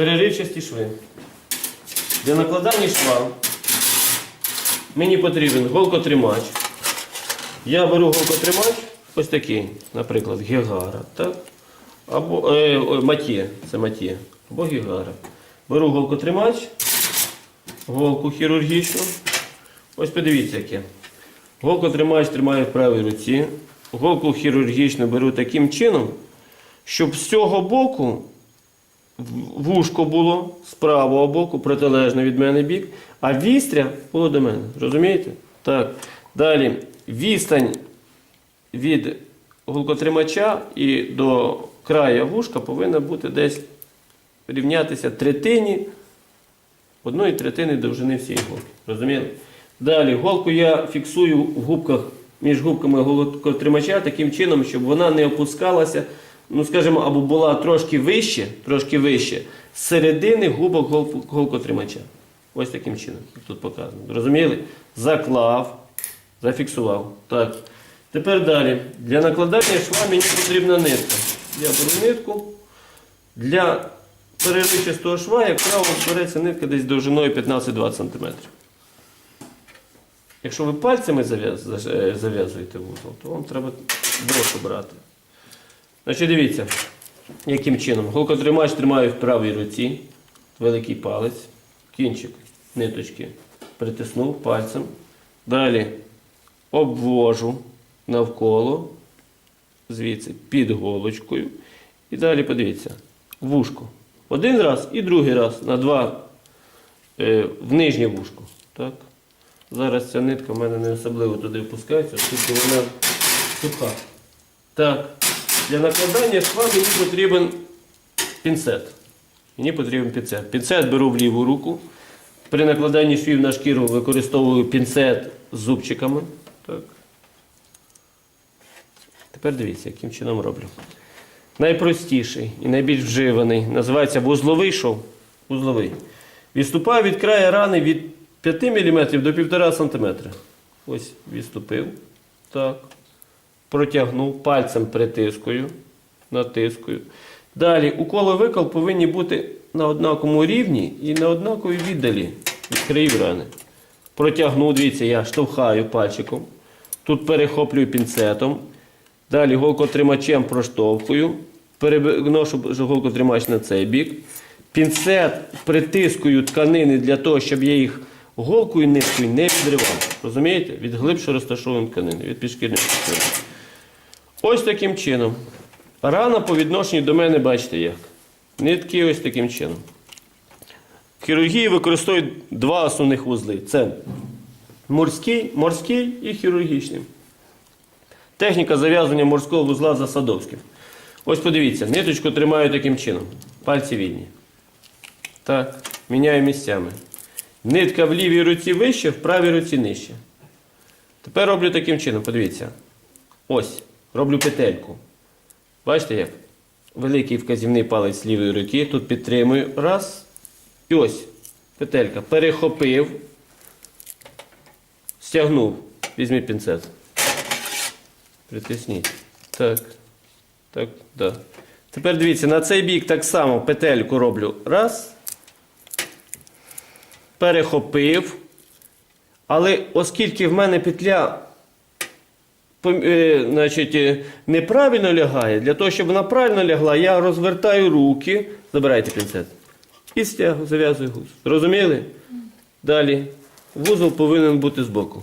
переривчасті шви. Для накладання шва мені потрібен голкотримач. Я беру голкотримач, ось такий, наприклад, гігара, так? Або е, матє, це матє, або гігара. Беру голкотримач, голку хірургічну. Ось подивіться яке. Голкотримач тримаю в правій руці. Голку хірургічну беру таким чином, щоб з цього боку вушко було з правого боку, протилежно від мене бік, а вістря було до мене. Розумієте? Так. Далі відстань від голкотримача і до краю вушка повинна бути десь рівнятися третині одної третини довжини всієї голки. Розуміли? Далі голку я фіксую в губках між губками голкотримача таким чином, щоб вона не опускалася, ну скажімо, або була трошки вище, трошки вище середини губок гол- голкотримача. Ось таким чином, як тут показано. Розуміли? Заклав, зафіксував. Так. Тепер далі. Для накладання шва мені потрібна нитка. Я беру нитку. Для переривчастого шва, як правило, береться нитка десь довжиною 15-20 см. Якщо ви пальцями зав'язуєте вузол, то вам треба довше брати. Значить, дивіться, яким чином. Голкотримач тримаю в правій руці, великий палець, кінчик ниточки притиснув пальцем. Далі обвожу навколо, звідси під голочкою. І далі подивіться, вушко. Один раз і другий раз на два е, в нижнє вушко. Так? Зараз ця нитка в мене не особливо туди впускається, оскільки вона суха. Так, для накладання шва мені потрібен пінцет. Мені потрібен пінцет. Пінцет беру в ліву руку. При накладанні швів на шкіру використовую пінцет з зубчиками. Так. Тепер дивіться, яким чином роблю. Найпростіший і найбільш вживаний називається вузловий шов. Вузловий. Відступаю від краю рани від 5 мм до 1,5 см. Ось відступив. Так. Протягнув, пальцем притискую, натискую. Далі укол і викол повинні бути на однаковому рівні і на однаковій віддалі від країв рани. Протягнув, дивіться, я штовхаю пальчиком. Тут перехоплюю пінцетом. Далі голкотримачем проштовхую. Переношу голкотримач на цей бік. Пінцет притискую тканини для того, щоб я їх голкою і ниткою не відривав. Розумієте? Від глибше розташованої тканини, від підшкірної тканини. Ось таким чином. Рана по відношенню до мене, бачите як. Нитки ось таким чином. В хірургії використовують два основних вузли. Це морський, морський і хірургічний. Техніка зав'язування морського вузла за Садовським. Ось подивіться, ниточку тримаю таким чином. Пальці вільні. Так, міняю місцями. Нитка в лівій руці вище, в правій руці нижче. Тепер роблю таким чином, подивіться. Ось, роблю петельку. Бачите як? Великий вказівний палець лівої руки. Тут підтримую. Раз. І ось. Петелька. Перехопив. Стягнув. Візьміть пінцет. Притисніть. Так. Так, да. Тепер дивіться, на цей бік так само петельку роблю. Раз. Перехопив. Але оскільки в мене петля значить, е, неправильно лягає, для того, щоб вона правильно лягла, я розвертаю руки, забирайте пінцет. І стягу, зав'язую гуз. Зрозуміли? Далі. Вузол повинен бути збоку.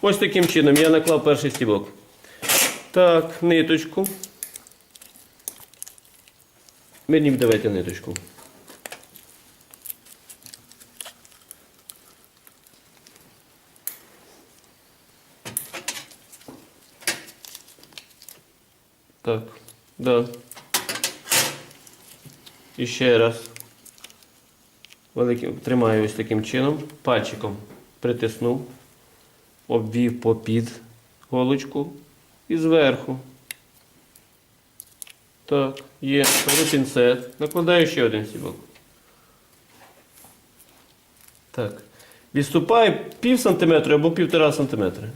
Ось таким чином я наклав перший стібок. Так, ниточку. Мені давайте ниточку. Так, да. І ще раз. Великим, тримаю ось таким чином. Пальчиком притиснув, обвів попід голочку і зверху. Так, є. Беру пінцет. Накладаю ще один стібок. Так. Відступаю пів сантиметра або півтора сантиметра.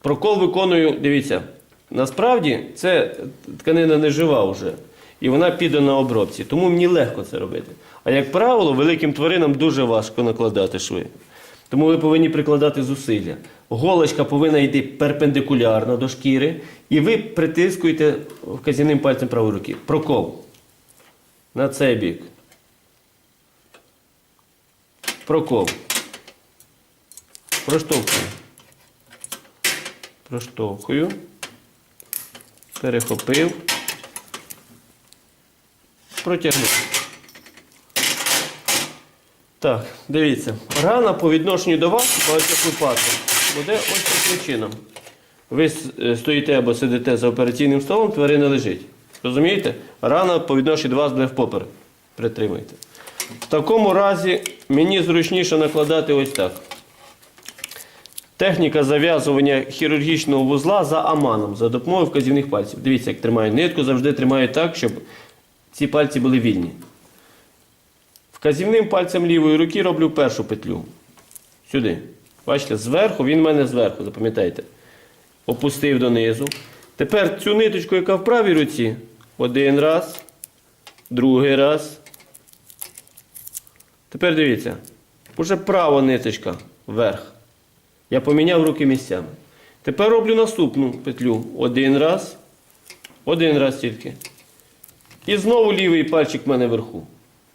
Прокол виконую, дивіться, насправді це тканина не жива вже. і вона піде на обробці. Тому мені легко це робити. А як правило, великим тваринам дуже важко накладати шви. Тому ви повинні прикладати зусилля. Голочка повинна йти перпендикулярно до шкіри, і ви притискуєте вказівним пальцем правої руки. Прокол. На цей бік. Прокол. Проштовхую. Проштовхую. Перехопив. Протягнув. Так, дивіться. Рана по відношенню до вас багатьох випадках буде ось таким чином. Ви е, стоїте або сидите за операційним столом, тварина лежить. Розумієте? Рана по відношенню до вас буде впопер. Притримайте. В такому разі мені зручніше накладати ось так. Техніка зав'язування хірургічного вузла за аманом, за допомогою вказівних пальців. Дивіться, як тримаю нитку, завжди тримаю так, щоб ці пальці були вільні. Вказівним пальцем лівої руки роблю першу петлю. Сюди. Бачите, зверху, він в мене зверху, запам'ятайте. Опустив донизу. Тепер цю ниточку, яка в правій руці, один раз, другий раз. Тепер дивіться. Уже права ниточка вверх. Я поміняв руки місцями. Тепер роблю наступну петлю. Один раз. Один раз тільки. І знову лівий пальчик в мене вверху.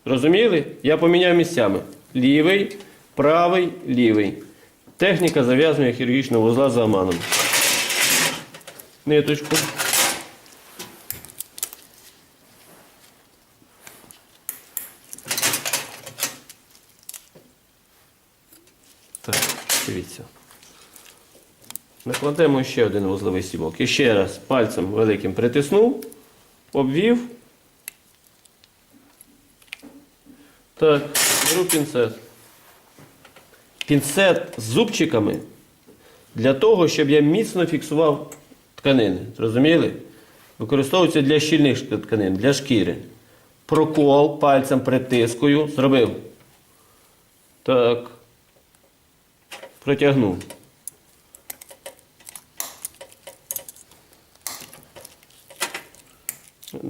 Розуміли? Я поміняв місцями. Лівий, правий, лівий. Техніка зав'язування хірургічного вузла за аманом. Ниточку. Так, дивіться. Накладемо ще один вузловий стібок. І ще раз пальцем великим притиснув, обвів. Так, беру пінцет. Пінцет з зубчиками для того, щоб я міцно фіксував тканини. Зрозуміли? Використовується для щільних тканин, для шкіри. Прокол пальцем притискую. Зробив. Так. Протягнув.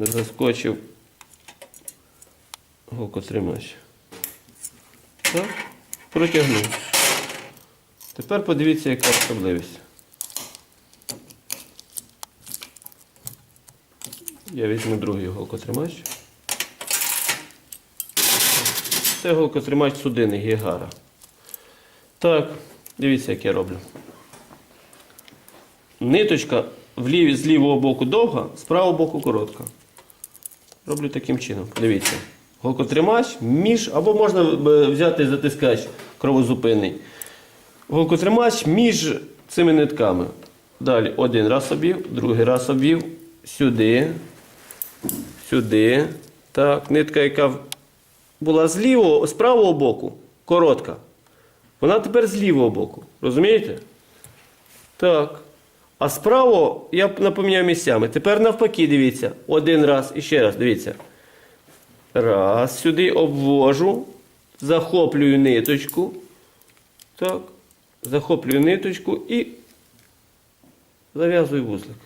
Заскочив голкотримач. Так, протягнув. Тепер подивіться, яка особливість. Я візьму другий голкотримач. Це голкотримач судини Гігара. Так, дивіться, як я роблю. Ниточка з лівого боку довга, з правого боку коротка. Роблю таким чином. Дивіться. Голкотримач між, або можна е, взяти затискач кровозупинний. Голкотримач між цими нитками. Далі один раз обвів, другий раз обвів, сюди, сюди. Так, нитка, яка була з лівого, з правого боку, коротка. Вона тепер з лівого боку. Розумієте? Так. А справа я б напоміняв місцями. Тепер навпаки, дивіться. Один раз і ще раз, дивіться. Раз, сюди обвожу, захоплюю ниточку. Так. Захоплюю ниточку і зав'язую вузлик.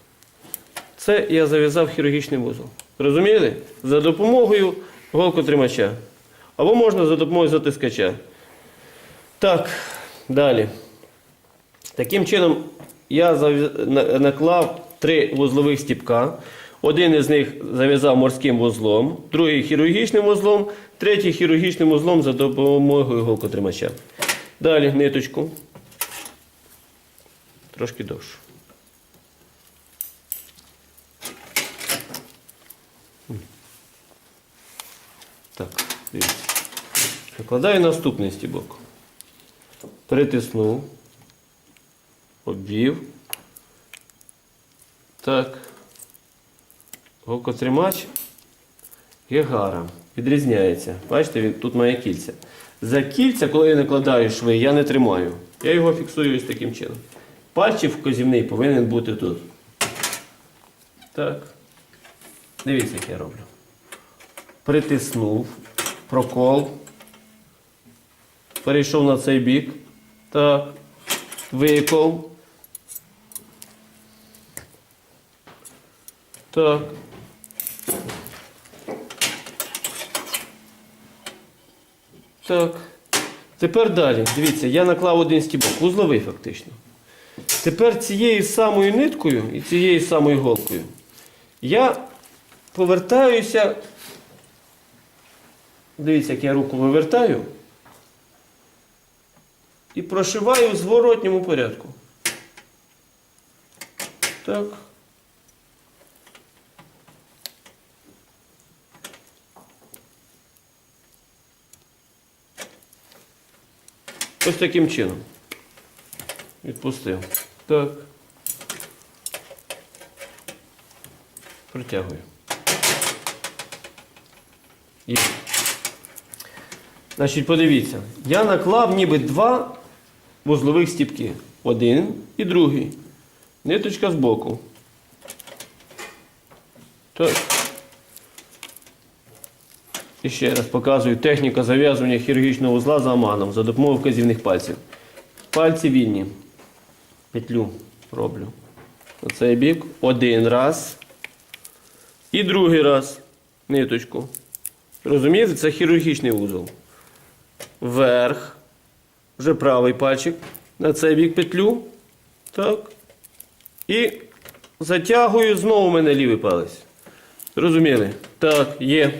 Це я зав'язав хірургічний вузол. Розуміли? За допомогою голкотримача. Або можна за допомогою затискача. Так, далі. Таким чином, я наклав три вузлових стіпка. Один із них зав'язав морським вузлом, другий хірургічним вузлом, третій хірургічним вузлом за допомогою голкотримача. Далі ниточку. Трошки довше. Так, дивіться. Накладаю наступний стібок. Притиснув. Обвів. Так. Голкотримач Гегара. Відрізняється. Бачите, тут має кільця. За кільця, коли я накладаю шви, я не тримаю. Я його фіксую ось таким чином. Пальчик вказівний повинен бути тут. Так. Дивіться, як я роблю. Притиснув. Прокол. Перейшов на цей бік. Так. Викол. Так. Так. Тепер далі. Дивіться, я наклав один стібок, Узловий фактично. Тепер цією самою ниткою і цією самою голкою я повертаюся. Дивіться, як я руку вивертаю. І прошиваю в зворотньому порядку. Так. Ось таким чином. Відпустив. Так. Протягую. Є. Значить, подивіться, я наклав ніби два вузлових стіпки. Один і другий. Ниточка збоку. Так. І ще раз показую техніка зав'язування хірургічного вузла за аманом за допомогою вказівних пальців. Пальці вільні. Петлю роблю. Оцей бік. Один раз. І другий раз. Ниточку. Розумієте, це хірургічний вузол. Вверх. Вже правий пальчик. На цей бік петлю. Так. І затягую знову у мене лівий палець. Зрозуміли? Так, є.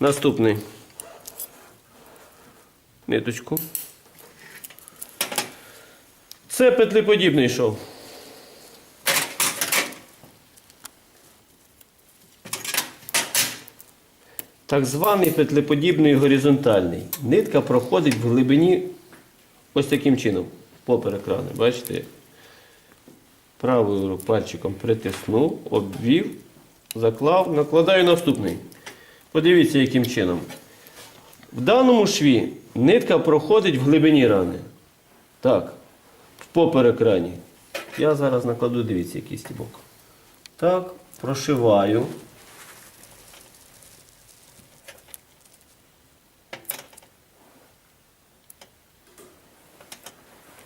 Наступний. Ниточку. Це петлеподібний шов. Так званий петлеподібний горизонтальний. Нитка проходить в глибині ось таким чином. Поперек рани. Бачите? Правою пальчиком притиснув, обвів, заклав, накладаю наступний. Подивіться, яким чином. В даному шві нитка проходить в глибині рани. Так, в поперек рані. Я зараз накладу, дивіться, який стібок. Так, прошиваю.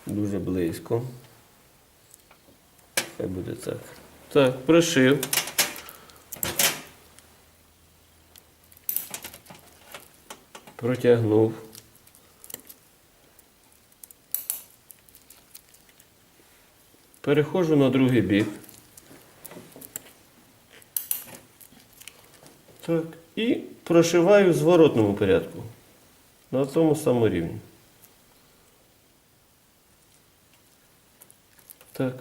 Дуже близько. Хай буде так. Так, прошив. Протягнув. Переходжу на другий бік. Так. І прошиваю в зворотному порядку. На тому самому рівні. Так.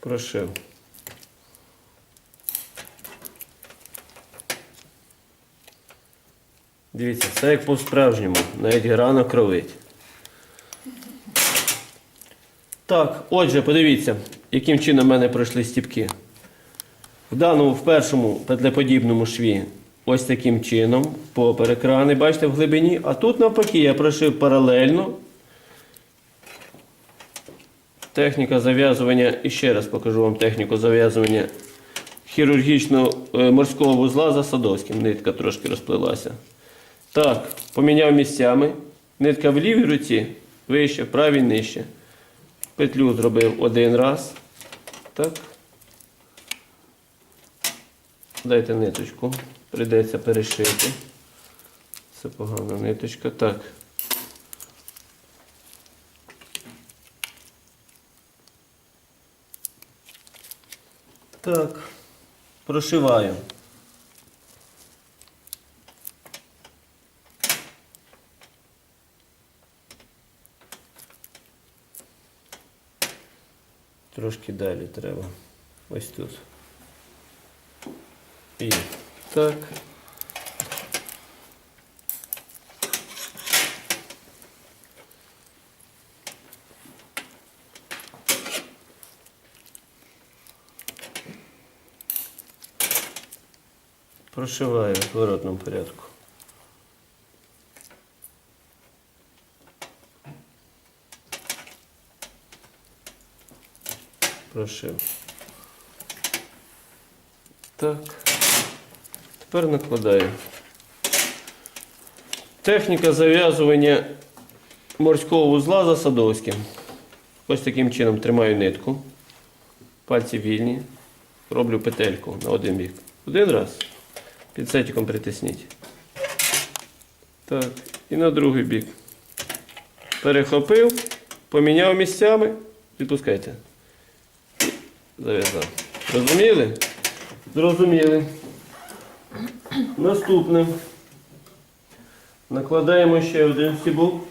Прошив. Дивіться, це як по-справжньому, навіть рано кровить. Так, отже, подивіться, яким чином в мене пройшли стіпки. В даному, в першому петлеподібному шві ось таким чином, поперек рани, бачите, в глибині. А тут навпаки я прошив паралельно. Техніка зав'язування, і ще раз покажу вам техніку зав'язування хірургічного е, морського вузла за Садовським. Нитка трошки розплилася. Так, поміняв місцями. Нитка в лівій руці вище, правій нижче. Петлю зробив один раз. Так. Дайте ниточку. Прийдеться перешити. Це погана ниточка. Так. Так. Прошиваю. Трошки далі треба. Ось тут. І так. Прошиваю в зворотному порядку. Прошив. Так. Тепер накладаю. Техніка зав'язування морського вузла за Садовським. Ось таким чином тримаю нитку. Пальці вільні. Роблю петельку на один бік. Один раз. Пінцетиком притисніть. Так, і на другий бік. Перехопив, поміняв місцями, відпускайте. Зав'язав. Зрозуміли? Зрозуміли. Наступне. Накладаємо ще один стібок.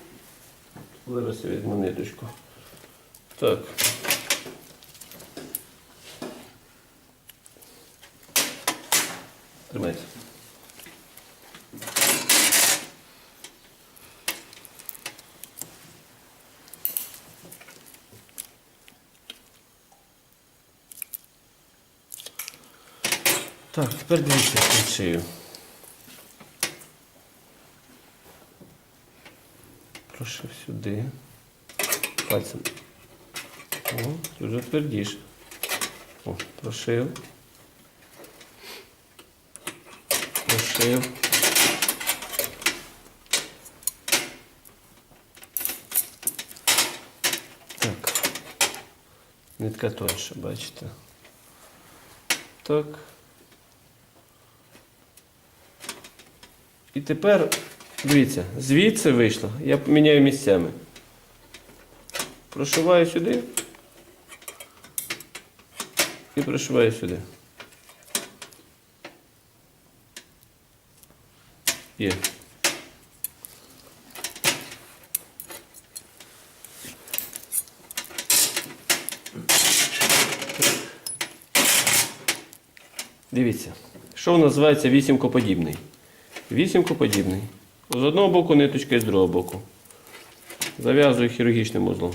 Зараз я візьму ниточку. Так. Тримайте. Так, тепер дивіться шию. Прошив сюди. Пальцем. О, вже твердіше. О, прошив. Прошив. Так. Нитка тоньше, бачите. Так. І тепер, дивіться, звідси вийшло, я поміняю місцями. Прошиваю сюди і прошиваю сюди. Є. Дивіться, що називається вісімкоподібний. Вісімкоподібний. З одного боку ниточка і з другого боку. Зав'язую хірургічним узлом.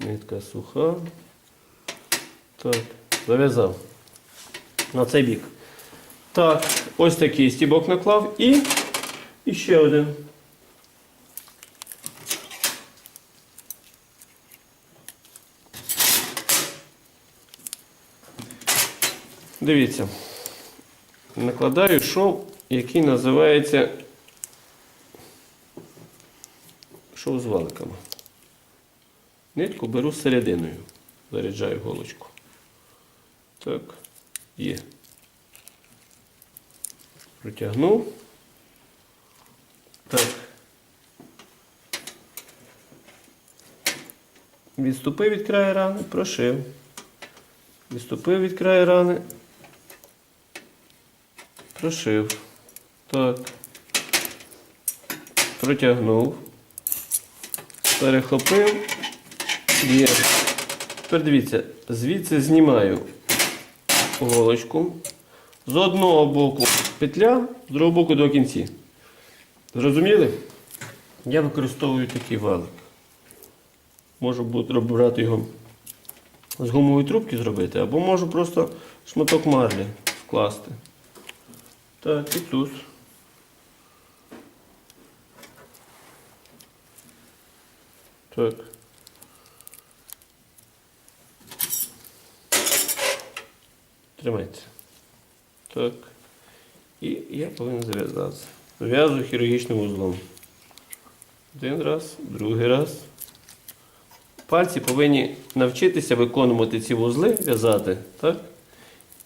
Нитка суха. Так, зав'язав. На цей бік. Так, ось такий стібок наклав і, і ще один. Дивіться. Накладаю шов, який називається шов з валиками. Нитку беру серединою. Заряджаю голочку. Так, є. Протягнув. Так. Відступив від краю рани, прошив. Відступив від краю рани. Прошив. Так. Протягнув. Перехопив. Є. Тепер дивіться, звідси знімаю голочку. З одного боку петля, з другого боку до кінці. Зрозуміли? Я використовую такий валик. Можу брати його з гумової трубки зробити, або можу просто шматок марлі вкласти. Так, і тут. Так. Тримайте. Так. І я повинен зав'язатися. Зав'язую хірургічним узлом. Один раз, другий раз. Пальці повинні навчитися виконувати ці вузли, в'язати. Так?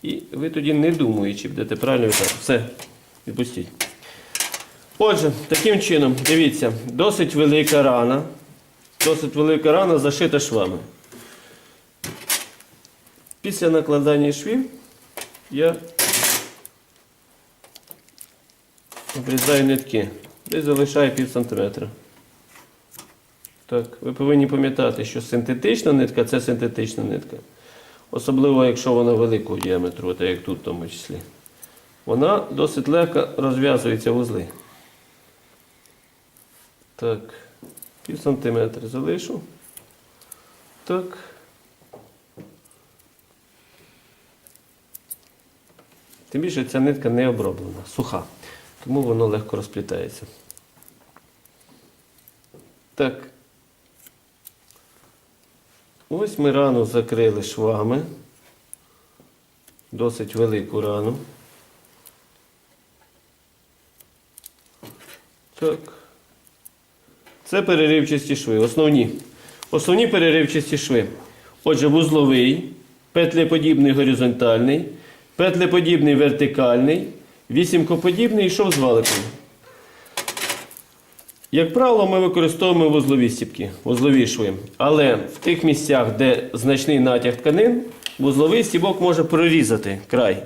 І ви тоді не думаючи, будете правильно в'язати. Все, відпустіть. Отже, таким чином, дивіться, досить велика рана. Досить велика рана зашита швами. Після накладання швів я обрізаю нитки. Десь залишаю пів сантиметра. Так, ви повинні пам'ятати, що синтетична нитка це синтетична нитка. Особливо, якщо вона великого діаметру, так як тут в тому числі. Вона досить легко розв'язується вузли. Так, пів сантиметра залишу. Так. Тим більше ця нитка не оброблена, суха. Тому воно легко розплітається. Так. Ось ми рану закрили швами. Досить велику рану. Так. Це переривчасті шви. Основні. Основні переривчасті шви. Отже, вузловий, петлеподібний горизонтальний, петлеподібний вертикальний, вісімкоподібний і шов з валиком. Як правило, ми використовуємо вузлові стіпки, вузлові шви. Але в тих місцях, де значний натяг тканин, вузловий стібок може прорізати край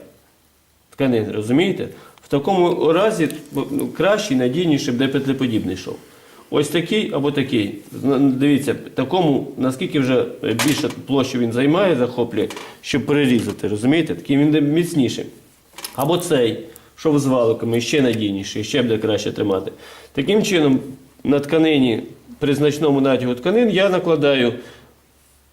тканин, розумієте? В такому разі ну, кращий, надійніше буде петлеподібний шов. Ось такий або такий. Дивіться, такому, наскільки вже більше площу він займає, захоплює, щоб перерізати, розумієте? Такий він міцніший. Або цей, шов з валиками, ще надійніше, ще буде краще тримати. Таким чином, на тканині при значному натягу тканин я накладаю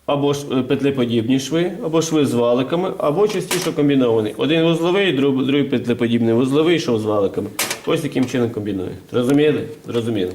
або е, петлеподібні шви, або шви з валиками, або частіше комбінований. Один вузловий, другий петлеподібний вузловий, шов з валиками. Ось таким чином комбіную. Розуміли? Зрозуміли.